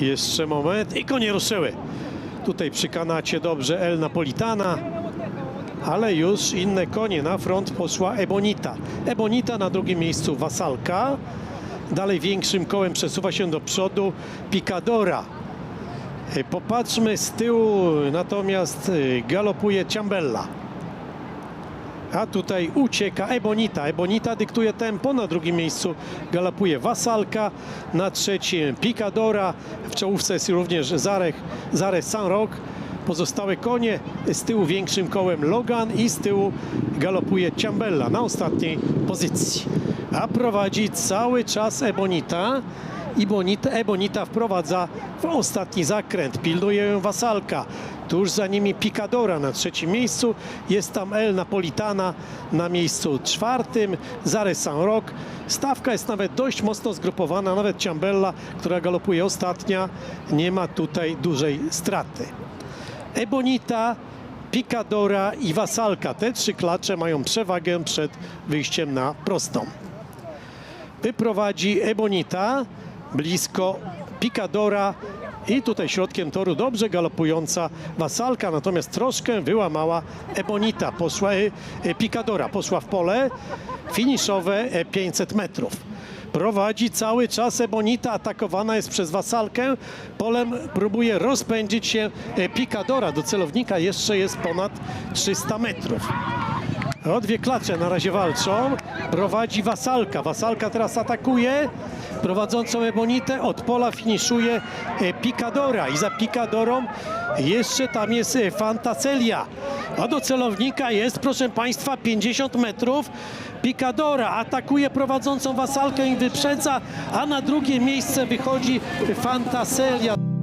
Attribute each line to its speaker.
Speaker 1: Jeszcze moment i konie ruszyły. Tutaj przy kanacie dobrze El Napolitana, ale już inne konie. Na front poszła Ebonita. Ebonita na drugim miejscu Wasalka. Dalej większym kołem przesuwa się do przodu Picadora. E, Popatrzmy z tyłu, natomiast e, galopuje Ciambella. A tutaj ucieka Ebonita. Ebonita dyktuje tempo. Na drugim miejscu galopuje Wasalka. Na trzecim Picadora. W czołówce jest również Zarech, Zarech Sanrok. Pozostałe konie z tyłu większym kołem Logan i z tyłu galopuje Ciambella na ostatniej pozycji. A prowadzi cały czas Ebonita. I Bonita, Ebonita wprowadza w ostatni zakręt. Pilnuje ją Wasalka. Tuż za nimi Picadora na trzecim miejscu. Jest tam El Napolitana na miejscu czwartym. Zares Sanrok. Stawka jest nawet dość mocno zgrupowana. Nawet Ciambella, która galopuje ostatnia, nie ma tutaj dużej straty. Ebonita, Picadora i Wasalka. Te trzy klacze mają przewagę przed wyjściem na prostą wyprowadzi Ebonita blisko Picadora i tutaj środkiem toru dobrze galopująca Wasalka, natomiast troszkę wyłamała Ebonita, poszła e, e, Picadora, poszła w pole finiszowe e, 500 metrów. Prowadzi cały czas Ebonita, atakowana jest przez Wasalkę. Polem próbuje rozpędzić się e, Picadora. Do celownika jeszcze jest ponad 300 metrów. O dwie klacze na razie walczą. Prowadzi Wasalka. Wasalka teraz atakuje. Prowadzącą Ebonitę od pola finiszuje e, Picadora. I za Picadorą jeszcze tam jest e, Fantacelia. A do celownika jest, proszę Państwa, 50 metrów. Picadora atakuje prowadzącą Wasalkę i wyprzedza, a na drugie miejsce wychodzi Fantacelia.